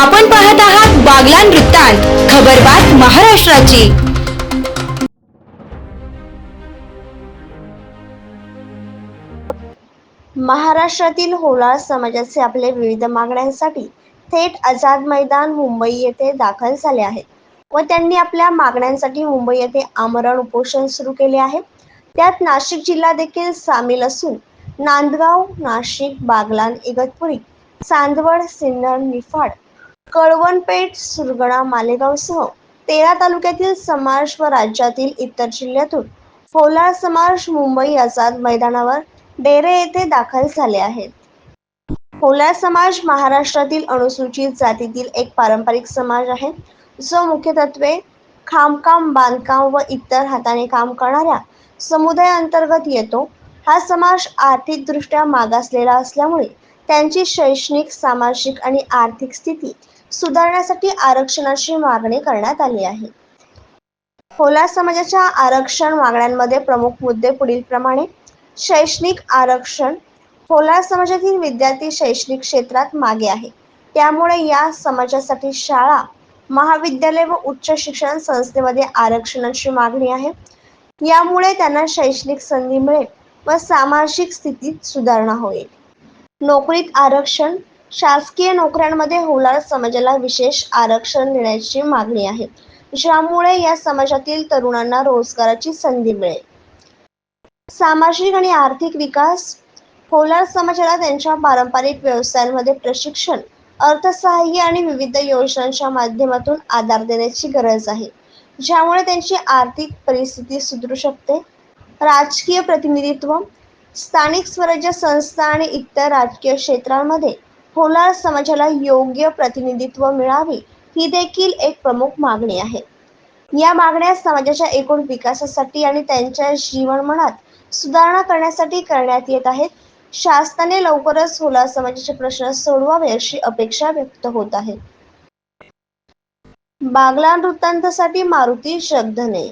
आपण पाहत आहात बागलान वृत्तांत खबरबात महाराष्ट्राची. महाराष्ट्रातील होलार समाजाचे आपले विविध मागण्यांसाठी थेट आझाद मैदान मुंबई येथे दाखल झाले आहेत व त्यांनी आपल्या मागण्यांसाठी मुंबई येथे आमरण उपोषण सुरू केले आहे. त्यात नाशिक जिल्हा देखील सामील असून नांदगाव नाशिक बागलान इगतपुरी चांदवड सिन्नर निफाड कळवणपेठ सुरगणा मालेगावसह तेरा तालुक्यातील समाज व राज्यातील इतर जिल्ह्यातून होलार समाज मुंबई आझाद मैदानावर डेरे येथे दाखल झाले आहेत. होलार समाज महाराष्ट्रातील अनुसूचित जातीतील एक पारंपरिक समाज आहे. जो मुख्यत्वे खामकाम बांधकाम व इतर हाताने काम करणाऱ्या समुदायांतर्गत येतो. हा समाज आर्थिकदृष्ट्या मागासलेला असल्यामुळे त्यांची शैक्षणिक सामाजिक आणि आर्थिक स्थिती सुधारण्यासाठी आरक्षणाची मागणी करण्यात आली आहे. होलार समाजाच्या आरक्षण मागण्यांमध्ये प्रमुख मुद्दे पुढील प्रमाणे. शैक्षणिक आरक्षण होलार समाजातील विद्यार्थी शैक्षणिक क्षेत्रात मागे आहे. त्यामुळे या समाजासाठी शाळा महाविद्यालय व उच्च शिक्षण संस्थेमध्ये आरक्षणाची मागणी आहे. यामुळे त्यांना शैक्षणिक संधी मिळेल व सामाजिक स्थितीत सुधारणा होईल. नोकरीत आरक्षण शासकीय नोकऱ्यांमध्ये होलार समाजाला विशेष आरक्षण देण्याची मागणी आहे. ज्यामुळे या समाजातील तरुणांना रोजगाराची संधी मिळेल. सामाजिक आणि आर्थिक विकास होलार समाजाला त्यांच्या पारंपरिक व्यवसायांमध्ये प्रशिक्षण अर्थसहाय्य आणि विविध योजनांच्या माध्यमातून आधार देण्याची गरज आहे. ज्यामुळे त्यांची आर्थिक परिस्थिती सुधरू शकते. राजकीय प्रतिनिधित्व स्थानिक स्वराज्य संस्था आणि इतर राजकीय क्षेत्रांमध्ये होणार समाजाला योग्य प्रतिनिधित्व मिळावे ही देखील एक प्रमुख मागणी आहे. या मागण्या समाजाच्या एकूण विकासासाठी आणि त्यांच्या जीवनमानात सुधारणा करण्यासाठी करण्यात येत आहेत. शासनाने लवकरच होला समाजाचे प्रश्न सोडवावे अशी अपेक्षा व्यक्त होत आहे. बागला वृत्तांतासाठी मारुती शब्दने